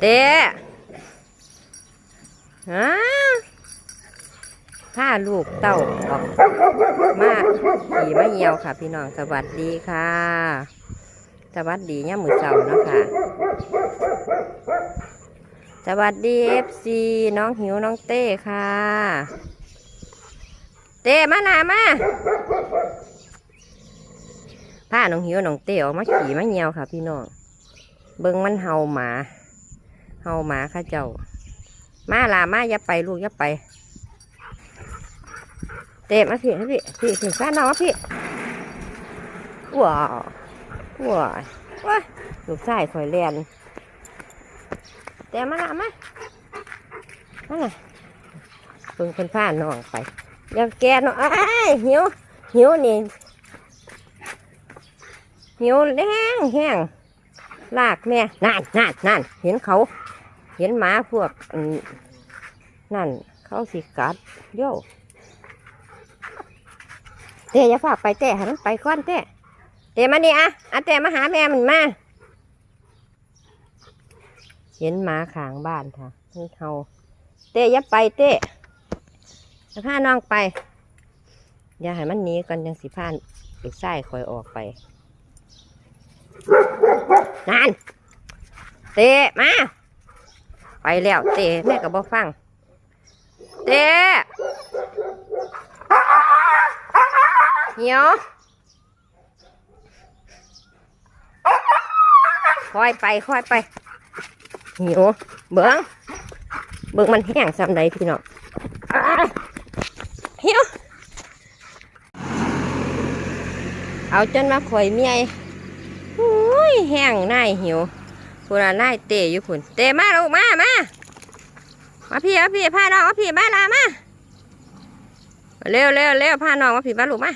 เต้ฮะถ้าลูกเต้าออกมาขี่มาเหี่ยวค่ะ พี่น้องสวัสดีค่ะ สวัสดีเนี่ยมือเจ้าเนาะค่ะ สวัสดีเอฟซีน้องหิวน้องเต้ค่ะ เต้มาหนามาพาน้องหิวน้องเต้ออกมาขี่มาเหี่ยวค่ะ พี่น้องเบิ่งมันเห่าหมา เห่าหมาข้าเจ้า มาลามาอย่าไปลูกอย่าไป เตะมาพี่พี่พี่ถึงฟ้าน้องพี่ว้าวว้ายว้าลูกชายคอยเรียนเตะมาละมามาน่ะเพิ่งคนผ้าน้องไปเดี๋ยวแกน้องอ้ายหิวหิวนี่หิวแห้งแห้งลากแม่นั่นนั่นนั่นเห็นเขา เห็นหมาพวกนั่น เขาสิกัดโย่เตะอย่าฝากไปเตะให้มันไปก้อนเตะเตะมานี่อะอะเตะมาหาแม่มันมาเห็นหมาขางบ้านค่ะเขาเตะอย่าไปเตะจะพาน้องไป อย่าให้มันหนีก่อนยังสิพานลูกไส้คอยออกไปนั่นเตะมา ไปแล้ว เตะแม่ก็บอฟัง เตะเหี่ยวค่อยไปค่อยไปเหี่ยวเบิ้งเบิ้งมันแห้งซ้ำใดพี่น้องอ้ายเหี่ยวเอาจนมาข่อยเมียอุ้ยแห้งนายหิว คุณน่ายเตะอยู่คุณเตะมาลูกมามามาพี่มาพี่พาน้องมาพี่มาลามาเร็วเร็วเร็วพาน้องมาพี่มาลูกมา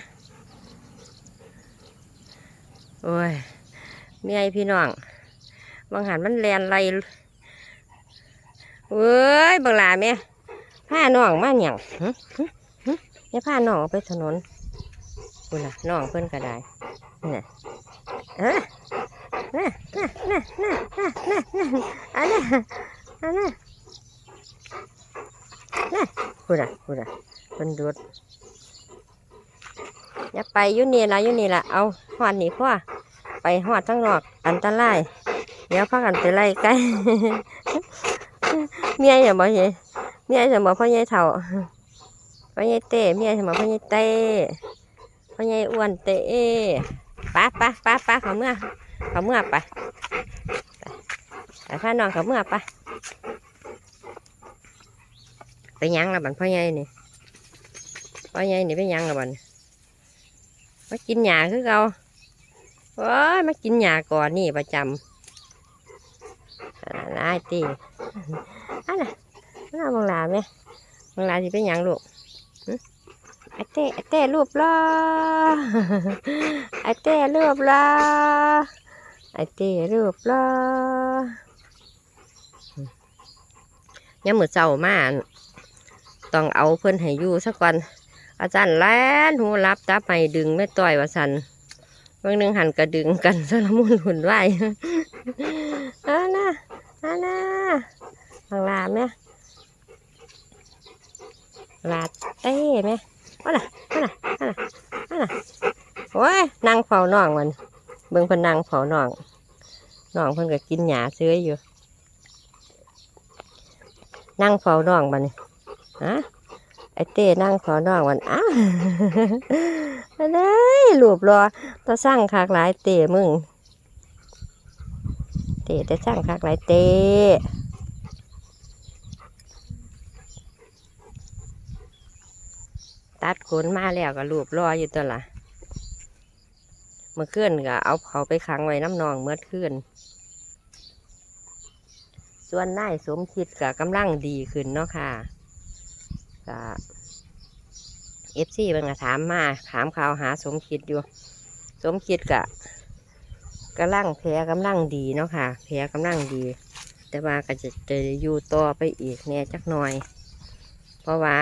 โอ้ยเมียพี่น้องบางหันมันแลนไรเว้ยบางลาเมียพาน้องมาเนี่ยงหึหึหึเนี่ยพาน้องไปถนนคุณน่ะน้องเพิ่อนก็ได้นี่นเออน่ะ อันน่ะอันน่ะน่ะพูดอะพูดอะเป็นดูดอย่าไปยุ่นี่ละยุ่นี่ละเอาหอดนี่พ่อไปหอดทั้งนอก อันตราย เดี๋ยวพักกันไปไล่ไก่เมียอย่าบอกยัยเมียอย่าบอกพ่อยัยเถ่าพ่อยัยเต้เมียอย่าบอกพ่อยัยเต้พ่อยัยอ้วนเต้ ป้าป้าป้าป้าเขาเมื่อเขาเมื่อไปไปพาน้องเขาเมื่อไปไปยังละบันพ่อใหญ่นี่พ่อใหญ่นี่ไปยังละบันมากินหญ้าคือเขาโอ้ยมากินหญ้าก่อนนี่ประจำอันนั้นนายตีอะอันน่ะมองลาไหมมองลาสิไปหยังลูก ไอเต้ไอเต้รูปล้อไอเต้รูปล้อไอเต้รูปล้อยังมือเจ้ามาอั่นต้องเอาเพื่อนให้อยู่สักวันอาจารย์แล่นหูรับจับให้ดึงไม่ต่อยว่าสันเมื่อนึงหันกระดึงกันสละมุนหุ่นไหวอานะอานะทางลาไหมลาเต้ไหม ว่าน่ะว่าน่ะว่าน่ะว่าน่ะโอ้ยนั่งเฝ้าน้องมันเบิ่งเพิ่นนั่งเฝ้าน้องน้องเพิ่นก็กินหญ้าเสื้ออยู่นั่งเฝ้าน้องบันฮะไอเต้นั่งเฝ้าน้องมันอ้าวอะไรรูปรอตาสร้างคากหลายเต้มึงเต้แต่สร้างคากหลายเต้ ตัดขนมาแล้วก็รูปรออยู่ตัวละเมื่อคืนก็เอาเขาไปขังไว้น้ำนองเมื่อคืนส่วนนายสมคิดก็กำลังดีขึ้นเนาะค่ะก็เอฟซีเพิ่งก็ถามมาถามข่าวหาสมคิดอยู่ สมคิดก็กำลังแผลกำลังดีเนาะค่ะแผลกำลังดี แต่ว่าก็จะจะอยู่ต่อไปอีกแน่จักหน่อย เพราะว่า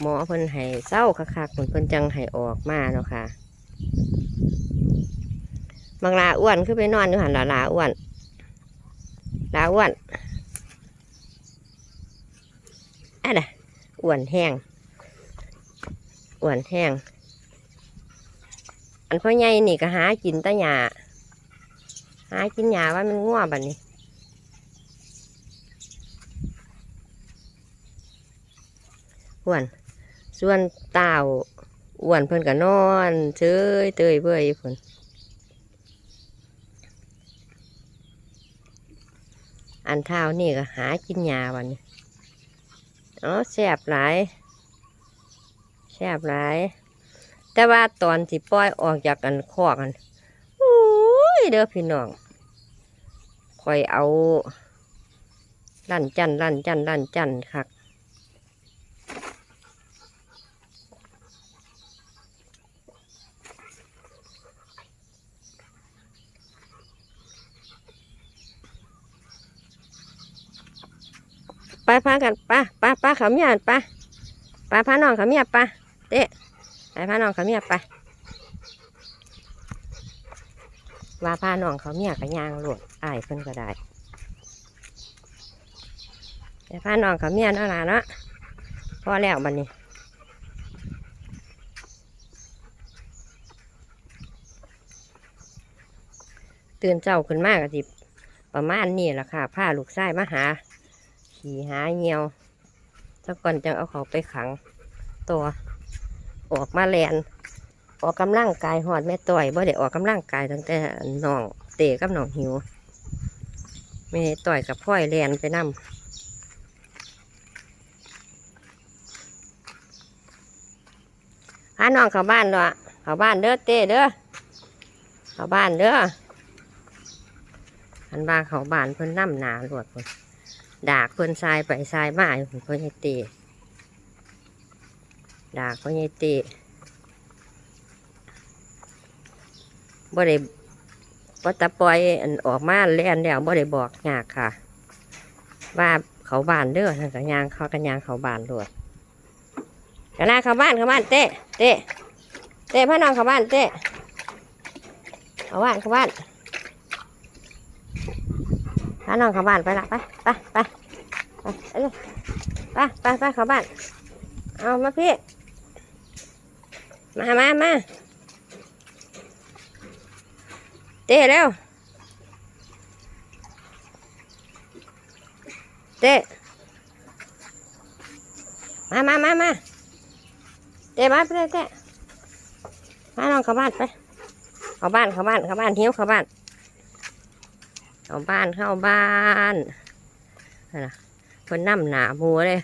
หมอเพิ่นให้เศร้าคักๆเพิ่นเพิ่นจังให้ออกมาเนาะค่ะบางลาอ้วนขึ้นไปนอนอยู่หันลาลาอ้วนลาอ้วนอะไรอ้วนแห้งอ้วนแห้งอันพ่อใหญ่นี่ก็หากินตะหยาหากินหยาว่ามันง่วบัดนี้อ้วน ส่วนเต่าอ้วนเพิ่นก็นอนเฉยเตยเบื่อยอยู่เพิ่นอันเท้านี่ก็หากินหญ้าวันนี้อ๋อแซ่บหลายแซ่บหลาย แต่ว่าตอนที่ปล่อยออกจากกันคอกกันโอ้ยเด้อพี่น้องคอยเอาลั่นจันลั่นจันลั่นจันคัก ไปพากันปไปไปเขมียไปไปพาน้องขมียไปเต้ไปพาน้องขาเมียไปว่าพาน้องเขาเมียกับยางหลวดอายเพิ่นก็ได้ไปพาน้องเขาเมียเนาะล่ะเนาะพอแล้วบัดนี้ตื่นเจ้าขึ้นมากกสิประมาณนี้แหละค่ะพาลูกชายมาหา ขี่หาเงียวแล้วก่อนจังเอาเขาไปขัง ตัวออกมาแลนออกกำลังกายหอดแม่ต่อยบ่ได้ออกกำลังกายตั้งแต่น้องเตะกับน้องหิวแม่ต่อยกับพ่อยแลนไปนำพาน้องเข้าบ้านด้วยเข้าบ้านเด้อเต้เด้อเข้าบ้านเด้ออันบ้าเข้าบ้านเพิ่นน้ำหนาหลวดเพิ่น ดากเพิ่นทรายไปทรายมาอยู่เพิ่นยายเตดากพิ่นยายเตบ่ได้บ่ตะปอยอันออกมาแล่นแล้วบ่ได้บอกยากค่ะ ว่าเขาบานเด้อทางกันยางเขากันยางเขาบานด้วยกันนาเขาบ้านเขาบ้านเต้เต้เต้พ่อน้องเขาบ้านเต้เขาบ้านเข้าบ้าน พาน้องเข้าบ้านไปละไปไปไปไปไปไปไปเข้าบ้าน เอามาพี่ มามามาเต้เร็วเต้มามามามาเต้มาไปเลยเต้พาน้องเข้าบ้านไป เข้าบ้านเข้าบ้านเข้าบ้านหิวเข้าบ้าน เข้าบ้านเข้าบ้านน่ะคนน้ำหนาหมูเลย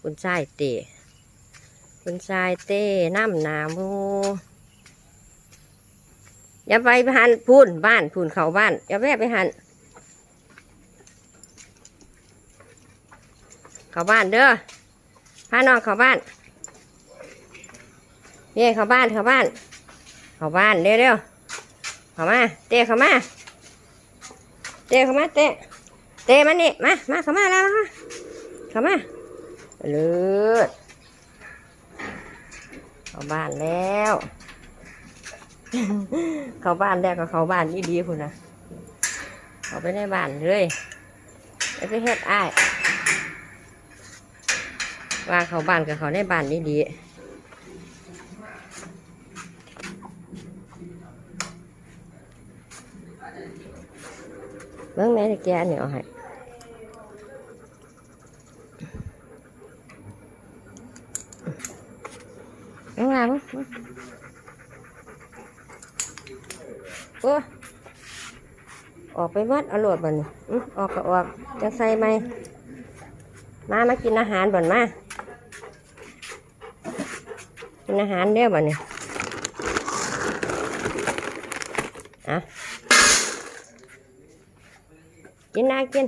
คุณชายเตะคุณชายเต้น้ำหนาหมูอย่าไปหันพูนบ้านพูนเข้าบ้านอย่าแวะไปหันเข้าบ้านเด้อพาน้องเข้าบ้านเย่เข้าบ้านเข้าบ้าน เข้าบ้านเร็วเร็วๆเข้ามาเต้เข้ามา เตะเข้ามาเตะเตะมานี่มามาเข้ามาแล้วมาเข้ามาเลือดเข้าบ้านแล้ว เข้าบ้านแล้วก็เข้าบ้านนี่ดีคุณนะเข้าไปในบ้านเลยไปไปเฮ็ดอ้ายว่าเข้าบ้านกับเขาในบ้านนี่ดี เบิ่งแม่ตะแกนี่เอาให้เอามาบ่โอ้ออกไปวัดเอาหลดบ่นอื้อออกก็ออก จะใส่ไหม มามากินอาหารบ่นมา กินอาหารเด้อบ่นี่อะ กินนะกิน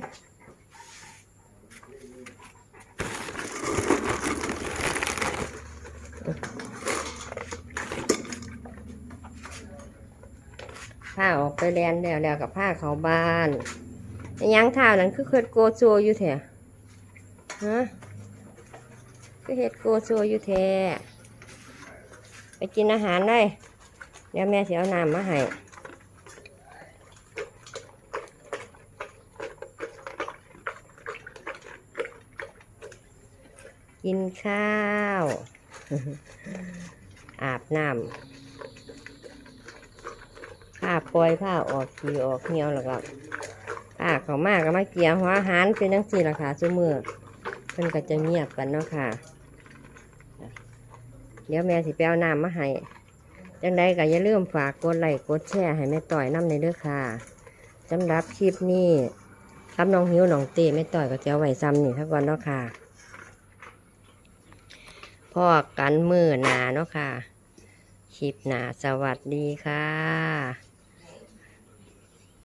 ผ้าออกไปแลนแล้วแล้วกับผ้าเขาบ้านยังเท้านั้นคือเฮ็ดโกโซอยู่แท้ฮะคือเฮ็ดโกโซอยู่แท้ไปกินอาหารได้เดี๋ยวแม่เสิเอาน้ำมาให้ กินข้าว อาบน้ำผ้าปล่อยผ้าออกขีออกเหี่ยวแล้วก็ผ้าเขามากก็มาเกี่ยวหัวหารเป็นจังสี่ราคาซุมือเพิ่นก็จะเงียบกันเนาะค่ะ เดี๋ยวแม่สิไปเอาน้ำมาให้จังใดก็อย่าลืมฝากกดไลค์กดแชร์ให้แม่ต่อยน้ำในเด้อค่ะสำหรับคลิปนี้ครับน้องหิวน้องเต้แม่ต่อยก็จะเอาไว้ซ้ำนี่ทัก่อนเนาะค่ะ พ่อกันมือหนาเนาะค่ะคลิปหนาสวัสดีค่ะ